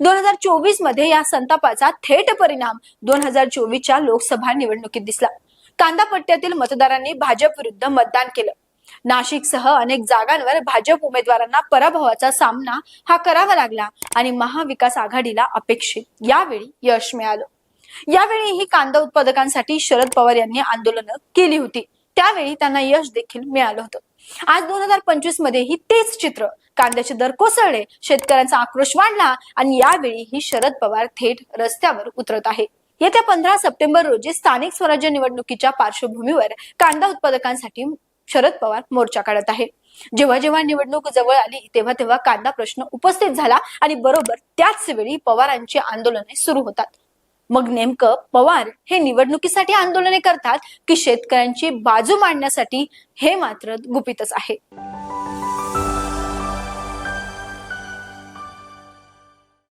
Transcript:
दोन हजार चोवीसमध्ये या संतापाचा थेट परिणाम दोन हजार चोवीसच्या लोकसभा निवडणुकीत दिसला. कांदा पट्ट्यातील मतदारांनी भाजप विरुद्ध मतदान केलं. नाशिकसह अनेक जागांवर भाजप उमेदवारांना पराभवाचा सामना हा करावा लागला आणि महाविकास आघाडीला अपेक्षित यावेळी यश मिळालं. यावेळीही कांदा उत्पादकांसाठी शरद पवार यांनी आंदोलनं केली होती. त्यावेळी त्यांना यश देखील मिळालं होतं. आज दोन हजार पंचवीस मध्येही तेच चित्र कांद्याचे दर कोसळले शेतकऱ्यांचा आक्रोश वाढला आणि यावेळी ही शरद पवार थेट रस्त्यावर उतरत आहे. येत्या पंधरा सप्टेंबर रोजी स्थानिक स्वराज्य निवडणुकीच्या पार्श्वभूमीवर कांदा उत्पादकांसाठी शरद पवार मोर्चा काढत आहे. जेव्हा जेव्हा निवडणूक जवळ आली तेव्हा तेव्हा कांदा प्रश्न उपस्थित झाला आणि बरोबर त्याच वेळी पवारांची आंदोलने सुरू होतात. मग नेमकं पवार हे निवडणुकीसाठी आंदोलने करतात की शेतकऱ्यांची बाजू मांडण्यासाठी हे मात्र गुपितच आहे.